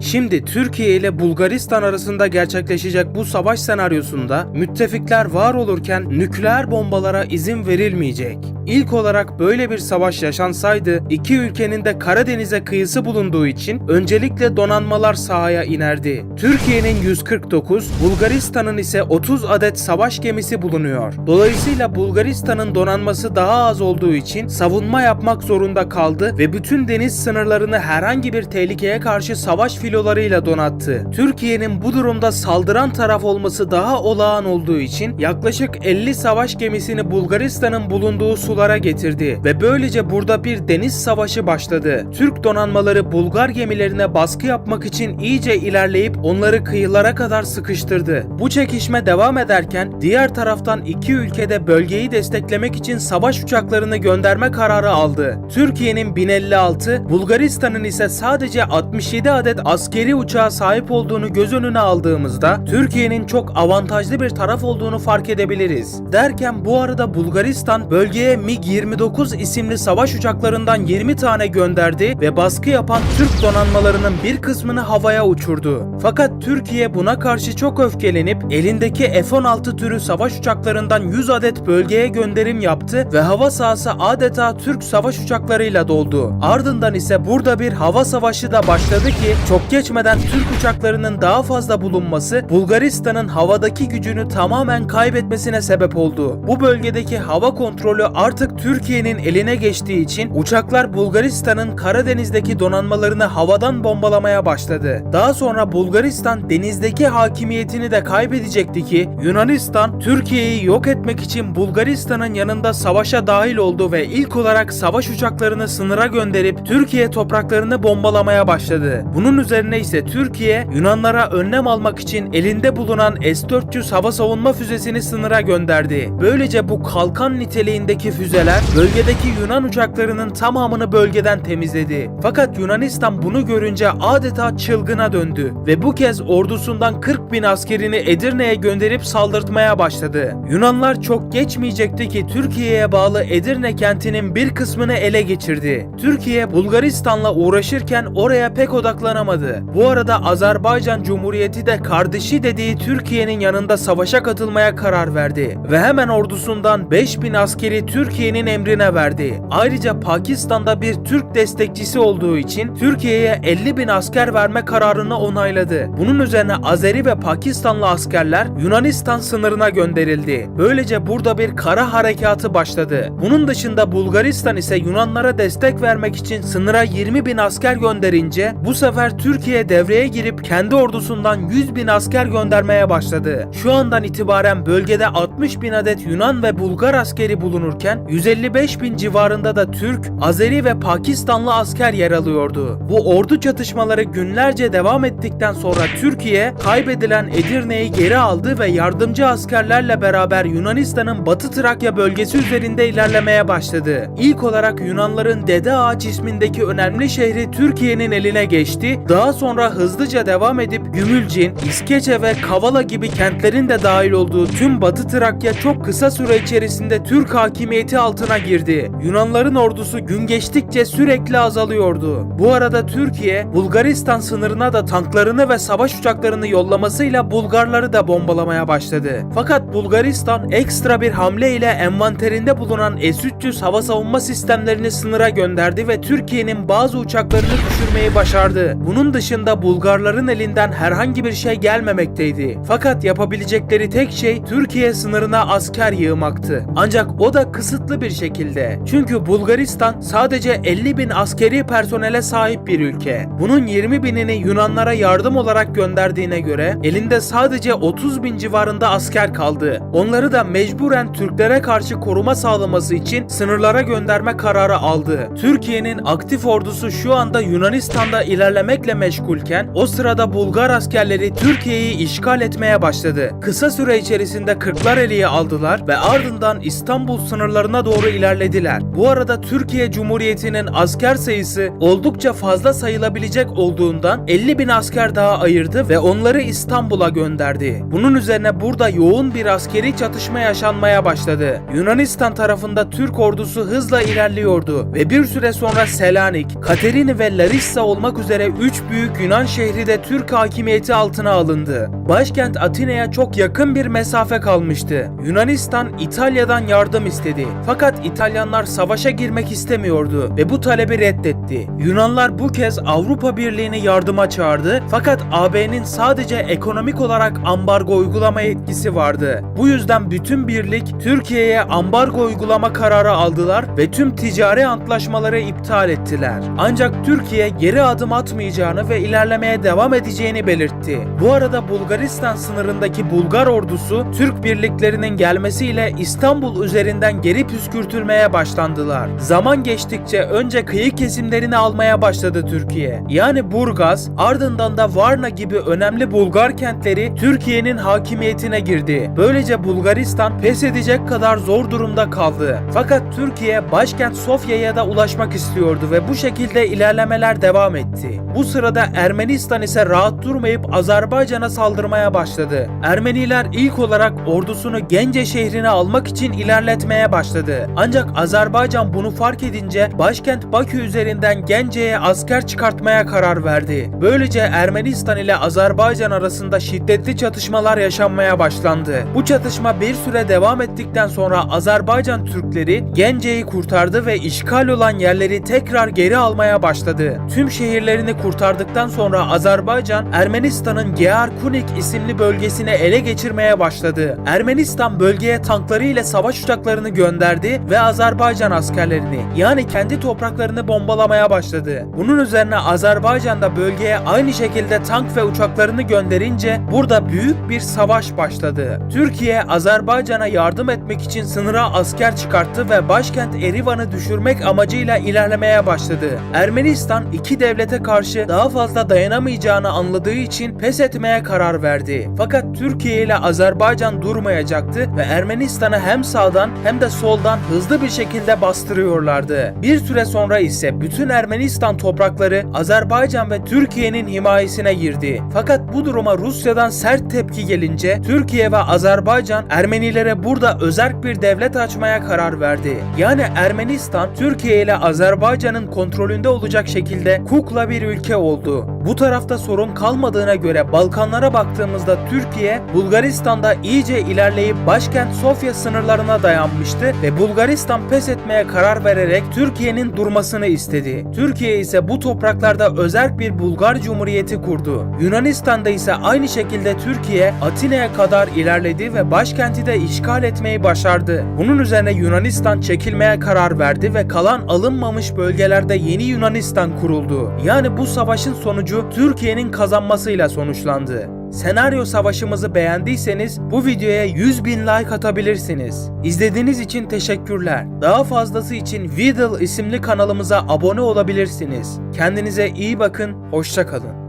Şimdi Türkiye ile Bulgaristan arasında gerçekleşecek bu savaş senaryosunda müttefikler var olurken nükleer bombalara izin verilmeyecek. İlk olarak böyle bir savaş yaşansaydı iki ülkenin de Karadeniz'e kıyısı bulunduğu için öncelikle donanmalar sahaya inerdi. Türkiye'nin 149, Bulgaristan'ın ise 30 adet savaş gemisi bulunuyor. Dolayısıyla Bulgaristan'ın donanması daha az olduğu için savunma yapmak zorunda kaldı ve bütün deniz sınırlarını herhangi bir tehlikeye karşı savaş filolarıyla donattı. Türkiye'nin bu durumda saldıran taraf olması daha olağan olduğu için yaklaşık 50 savaş gemisini Bulgaristan'ın bulunduğu sulara getirdi ve böylece burada bir deniz savaşı başladı. Türk donanmaları Bulgar gemilerine baskı yapmak için iyice ilerleyip onları kıyılara kadar sıkıştırdı. Bu çekişme devam ederken diğer taraftan iki ülkede bölgeyi desteklemek için savaş uçaklarını gönderme kararı aldı. Türkiye'nin 1056, Bulgaristan'ın ise sadece 67 adet askeri uçağa sahip olduğunu göz önüne aldığımızda Türkiye'nin çok avantajlı bir taraf olduğunu fark edebiliriz. Derken bu arada Bulgaristan bölgeye MiG-29 isimli savaş uçaklarından 20 tane gönderdi ve baskı yapan Türk donanmalarının bir kısmını havaya uçurdu. Fakat Türkiye buna karşı çok öfkelenip elindeki F-16 türü savaş uçaklarından 100 adet bölgeye gönderim yaptı ve hava sahası adeta Türk savaş uçaklarıyla doldu. Ardından ise burada bir hava savaşı da başladı ki çok geçmeden Türk uçaklarının daha fazla bulunması Bulgaristan'ın havadaki gücünü tamamen kaybetmesine sebep oldu. Bu bölgedeki hava kontrolü artık Türkiye'nin eline geçtiği için uçaklar Bulgaristan'ın Karadeniz'deki donanmalarını havadan bombalamaya başladı. Daha sonra Bulgaristan denizdeki hakimiyetini de kaybedecekti ki Yunanistan Türkiye'yi yok etmek için Bulgaristan'ın yanında savaşa dahil oldu ve ilk olarak savaş uçaklarını sınıra gönderip Türkiye topraklarını bombalamaya başladı. Bunun üzerine ise Türkiye Yunanlara önlem almak için elinde bulunan S-400 hava savunma füzesini sınıra gönderdi. Böylece bu kalkan niteliğindeki füzeler bölgedeki Yunan uçaklarının tamamını bölgeden temizledi. Fakat Yunanistan bunu görünce adeta çılgına döndü ve bu kez ordusundan 40 bin askerini Edirne'ye gönderip saldırtmaya başladı. Yunanlar çok geçmeyecekti ki Türkiye'ye bağlı Edirne kentinin bir kısmını ele geçirdi. Türkiye Bulgaristan'la uğraşırken oraya pek odaklanamadı. Bu arada Azerbaycan Cumhuriyeti de kardeşi dediği Türkiye'nin yanında savaşa katılmaya karar verdi ve hemen ordusundan 5000 askeri Türkiye'nin emrine verdi. Ayrıca Pakistan'da bir Türk destekçisi olduğu için Türkiye'ye 50 bin asker verme kararını onayladı. Bunun üzerine Azeri ve Pakistanlı askerler Yunanistan sınırına gönderildi. Böylece burada bir kara harekatı başladı. Bunun dışında Bulgaristan ise Yunanlara destek vermek için sınıra 20 bin asker gönderince bu sefer Türkiye devreye girip kendi ordusundan 100 bin asker göndermeye başladı. Şu andan itibaren bölgede 60 bin adet Yunan ve Bulgar askeri bulunurken 155 bin civarında da Türk, Azeri ve Pakistanlı asker yer alıyordu. Bu ordu çatışmaları günlerce devam ettikten sonra Türkiye kaybedilen Edirne'yi geri aldı ve yardımcı askerlerle beraber Yunanistan'ın Batı Trakya bölgesi üzerinde ilerlemeye başladı. İlk olarak Yunanların Dede Ağaç ismindeki önemli şehri Türkiye'nin eline geçti. Daha sonra hızlıca devam edip Gümülcin, İskeçe ve Kavala gibi kentlerin de dahil olduğu tüm Batı Trakya çok kısa süre içerisinde Türk hakimiyeti altına girdi. Yunanların ordusu gün geçtikçe sürekli azalıyordu. Bu arada Türkiye, Bulgaristan sınırına da tanklarını ve savaş uçaklarını yollamasıyla Bulgarları da bombalamaya başladı. Fakat Bulgaristan ekstra bir hamle ile envanterinde bulunan S-300 hava savunma sistemlerini sınıra gönderdi ve Türkiye'nin bazı uçaklarını düşürmeyi başardı. Bunun dışında Bulgarların elinden herhangi bir şey gelmemekteydi. Fakat yapabilecekleri tek şey Türkiye sınırına asker yığmaktı. Ancak o da kısıtlı bir şekilde. Çünkü Bulgaristan sadece 50 bin askeri personele sahip bir ülke. Bunun 20 binini Yunanlara yardım olarak gönderdiğine göre elinde sadece 30 bin civarında asker kaldı. Onları da mecburen Türklere karşı koruma sağlaması için sınırlara gönderme kararı aldı. Türkiye'nin aktif ordusu şu anda Yunanistan'da ilerlemekle meşgulken o sırada Bulgar askerleri Türkiye'yi işgal etmeye başladı. Kısa süre içerisinde Kırklareli'yi aldılar ve ardından İstanbul sınırlarına sınırlarına doğru ilerlediler. Bu arada Türkiye Cumhuriyeti'nin asker sayısı oldukça fazla sayılabilecek olduğundan 50 bin asker daha ayırdı ve onları İstanbul'a gönderdi. Bunun üzerine burada yoğun bir askeri çatışma yaşanmaya başladı. Yunanistan tarafında Türk ordusu hızla ilerliyordu ve bir süre sonra Selanik, Katerini ve Larissa olmak üzere 3 büyük Yunan şehri de Türk hakimiyeti altına alındı. Başkent Atina'ya çok yakın bir mesafe kalmıştı. Yunanistan İtalya'dan yardım istedi. Fakat İtalyanlar savaşa girmek istemiyordu ve bu talebi reddetti. Yunanlar bu kez Avrupa Birliği'ni yardıma çağırdı fakat AB'nin sadece ekonomik olarak ambargo uygulama yetkisi vardı. Bu yüzden bütün birlik Türkiye'ye ambargo uygulama kararı aldılar ve tüm ticari antlaşmaları iptal ettiler. Ancak Türkiye geri adım atmayacağını ve ilerlemeye devam edeceğini belirtti. Bu arada Bulgaristan sınırındaki Bulgar ordusu Türk birliklerinin gelmesiyle İstanbul üzerinden geri püskürtülmeye başlandılar. Zaman geçtikçe önce kıyı kesimlerini almaya başladı Türkiye. Yani Burgaz, ardından da Varna gibi önemli Bulgar kentleri Türkiye'nin hakimiyetine girdi. Böylece Bulgaristan pes edecek kadar zor durumda kaldı. Fakat Türkiye başkent Sofya'ya da ulaşmak istiyordu ve bu şekilde ilerlemeler devam etti. Bu sırada Ermenistan ise rahat durmayıp Azerbaycan'a saldırmaya başladı. Ermeniler ilk olarak ordusunu Gence şehrini almak için ilerletmeye başladı. Ancak Azerbaycan bunu fark edince başkent Bakü üzerinden Gence'ye asker çıkartmaya karar verdi. Böylece Ermenistan ile Azerbaycan arasında şiddetli çatışmalar yaşanmaya başlandı. Bu çatışma bir süre devam ettikten sonra Azerbaycan Türkleri Gence'yi kurtardı ve işgal olan yerleri tekrar geri almaya başladı. Tüm şehirlerini kurtardıktan sonra Azerbaycan Ermenistan'ın Gearkunik isimli bölgesini ele geçirmeye başladı. Ermenistan bölgeye tankları ile savaş uçaklarını gönderdi ve Azerbaycan askerlerini yani kendi topraklarını bombalamaya başladı. Bunun üzerine Azerbaycan da bölgeye aynı şekilde tank ve uçaklarını gönderince burada büyük bir savaş başladı. Türkiye Azerbaycan'a yardım etmek için sınıra asker çıkarttı ve başkent Erivan'ı düşürmek amacıyla ilerlemeye başladı. Ermenistan iki devlete karşı daha fazla dayanamayacağını anladığı için pes etmeye karar verdi. Fakat Türkiye ile Azerbaycan durmayacaktı ve Ermenistan'ı hem sağdan hem de soldan hızlı bir şekilde bastırıyorlardı. Bir süre sonra ise bütün Ermenistan toprakları Azerbaycan ve Türkiye'nin himayesine girdi. Fakat bu duruma Rusya'dan sert tepki gelince Türkiye ve Azerbaycan Ermenilere burada özerk bir devlet açmaya karar verdi. Yani Ermenistan Türkiye ile Azerbaycan'ın kontrolünde olacak şekilde kukla bir ülke oldu. Bu tarafta sorun kalmadığına göre Balkanlara baktığımızda Türkiye Bulgaristan'da iyice ilerleyip başkent Sofya sınırlarına dayanmıştı ve Bulgaristan pes etmeye karar vererek Türkiye'nin durmasını istedi. Türkiye ise bu topraklarda özerk bir Bulgar Cumhuriyeti kurdu. Yunanistan'da ise aynı şekilde Türkiye Atina'ya kadar ilerledi ve başkenti de işgal etmeyi başardı. Bunun üzerine Yunanistan çekilmeye karar verdi ve kalan alınmamış bölgelerde yeni Yunanistan kuruldu. Yani bu savaşın sonucu Türkiye'nin kazanmasıyla sonuçlandı. Senaryo savaşımızı beğendiyseniz bu videoya 100 bin like atabilirsiniz. İzlediğiniz için teşekkürler. Daha fazlası için Vidal isimli kanalımıza abone olabilirsiniz. Kendinize iyi bakın, hoşçakalın.